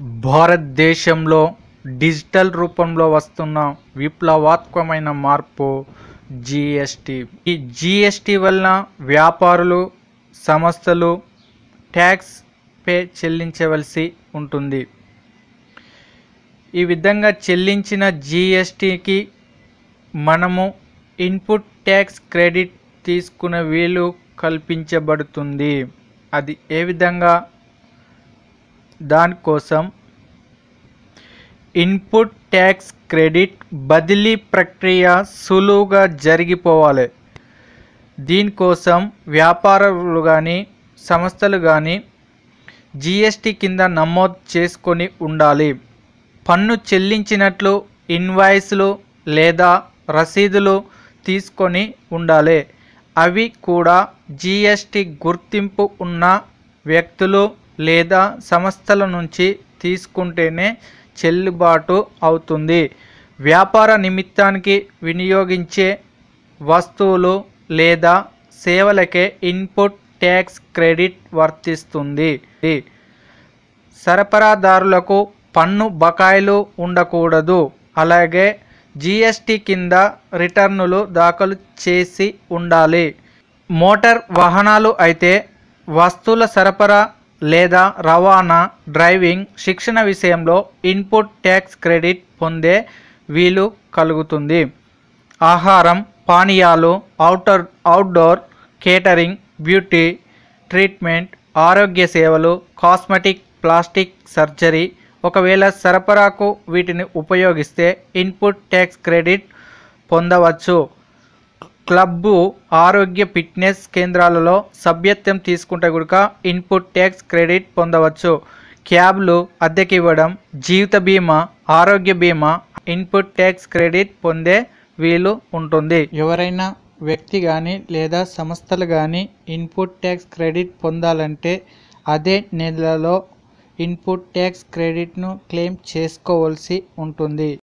భారతదేశంలో డిజిటల్ రూపంలో వస్తున్న విప్లవాత్మకమైన మార్పు జిఎస్టి ఈ జిఎస్టి వలన వ్యాపారులు సంస్థలు ట్యాక్స్ పే చెల్లించవలసి ఉంటుంది. ఈ విధంగా చెల్లించిన జిఎస్టికి మనము ఇన్పుట్ ట్యాక్స్ క్రెడిట్ తీసుకునే వీలు కల్పించబడుతుంది. అది ఏ విధంగా దానికోసం ఇన్పుట్ ట్యాక్స్ క్రెడిట్ బదిలీ ప్రక్రియ సులువుగా జరిగిపోవాలి. దీనికోసం వ్యాపారులు కానీ సంస్థలు కానీ జిఎస్టి కింద నమోదు చేసుకొని ఉండాలి. పన్ను చెల్లించినట్లు ఇన్వాయిస్లు లేదా రసీదులు తీసుకొని ఉండాలి. అవి కూడా జిఎస్టి గుర్తింపు ఉన్న వ్యక్తులు లేదా సంస్థల నుంచి తీసుకుంటేనే చెల్లుబాటు అవుతుంది. వ్యాపార నిమిత్తానికి వినియోగించే వస్తువులు లేదా సేవలకే ఇన్పుట్ ట్యాక్స్ క్రెడిట్ వర్తిస్తుంది. సరఫరాదారులకు పన్ను బకాయిలు ఉండకూడదు. అలాగే జిఎస్టి కింద రిటర్నులు దాఖలు చేసి ఉండాలి. మోటార్ వాహనాలు అయితే వస్తువుల సరఫరా లేదా రవాణా డ్రైవింగ్ శిక్షణ విషయంలో ఇన్పుట్ ట్యాక్స్ క్రెడిట్ పొందే వీలు కలుగుతుంది. ఆహారం పానీయాలు outer outdoor catering beauty treatment ఆరోగ్య సేవలు కాస్మెటిక్ ప్లాస్టిక్ సర్జరీ ఒకవేళ సరఫరాకు వీటిని ఉపయోగిస్తే ఇన్పుట్ ట్యాక్స్ క్రెడిట్ పొందవచ్చు. క్లబ్బు ఆరోగ్య ఫిట్నెస్ కేంద్రాలలో సభ్యత్వం తీసుకుంటే గుడక ఇన్పుట్ ట్యాక్స్ క్రెడిట్ పొందవచ్చు. క్యాబ్లు అద్దెకి ఇవ్వడం జీవిత బీమా ఆరోగ్య బీమా ఇన్పుట్ ట్యాక్స్ క్రెడిట్ పొందే వీలు ఉంటుంది. ఎవరైనా వ్యక్తి కానీ లేదా సంస్థలు కానీ ఇన్పుట్ ట్యాక్స్ క్రెడిట్ పొందాలంటే అదే నెలలో ఇన్పుట్ ట్యాక్స్ క్రెడిట్ను క్లెయిమ్ చేసుకోవాల్సి ఉంటుంది.